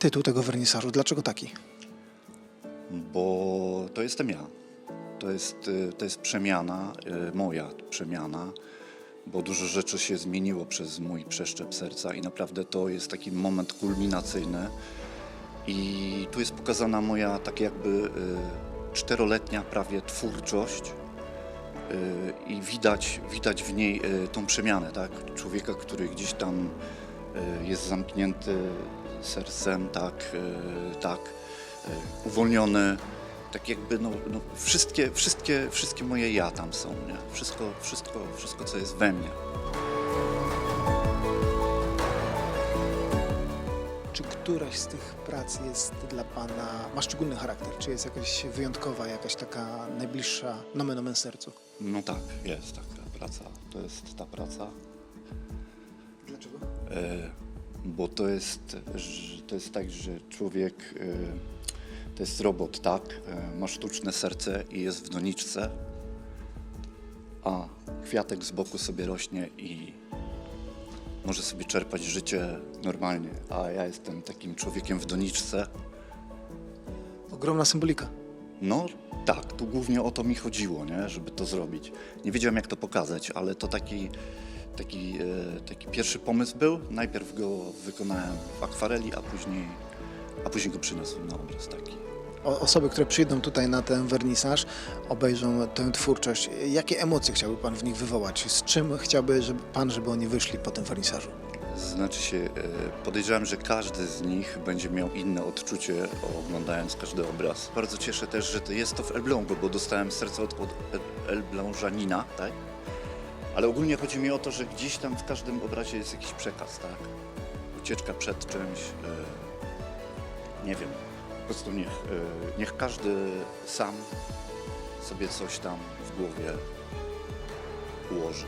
tytuł tego wernisażu? Dlaczego taki? bo to jestem ja. To jest, y, to jest przemiana, y, moja przemiana, bo dużo rzeczy się zmieniło przez mój przeszczep serca i naprawdę to jest taki moment kulminacyjny. I tu jest pokazana moja tak jakby y, czteroletnia prawie twórczość i widać, widać w niej tą przemianę, tak? Człowieka, który gdzieś tam jest zamknięty sercem, tak, y, tak, y, uwolniony, tak jakby no, no wszystkie, wszystkie, wszystkie moje ja tam są, nie? Wszystko, wszystko, wszystko, co jest we mnie. Czy któraś z tych prac jest dla Pana, ma szczególny charakter? Czy jest jakaś wyjątkowa, jakaś taka najbliższa nomen omen sercu? No tak, jest taka praca. To jest ta praca, Dlaczego? e, bo to jest, to jest tak, że człowiek e, to jest robot, tak? E, ma sztuczne serce i jest w doniczce, a kwiatek z boku sobie rośnie i może sobie czerpać życie normalnie, a ja jestem takim człowiekiem w doniczce. Ogromna symbolika. No tak, tu głównie o to mi chodziło, nie? żeby to zrobić. Nie wiedziałem jak to pokazać, ale to taki, taki, e, taki pierwszy pomysł był. Najpierw go wykonałem w akwareli, a później, a później go przyniosłem na obraz taki. O, osoby, które przyjdą tutaj na ten wernisaż, obejrzą tę twórczość. Jakie emocje chciałby Pan w nich wywołać? Z czym chciałby żeby Pan, żeby oni wyszli po tym wernisażu? Znaczy się, e, podejrzewam, że każdy z nich będzie miał inne odczucie oglądając każdy obraz. Bardzo cieszę też, że to jest to w Elblągu, bo dostałem serce od, od El- Elblążanina, tak? Ale ogólnie chodzi mi o to, że gdzieś tam w każdym obrazie jest jakiś przekaz, tak? Ucieczka przed czymś, e, nie wiem, po prostu niech, e, niech każdy sam sobie coś tam w głowie ułoży.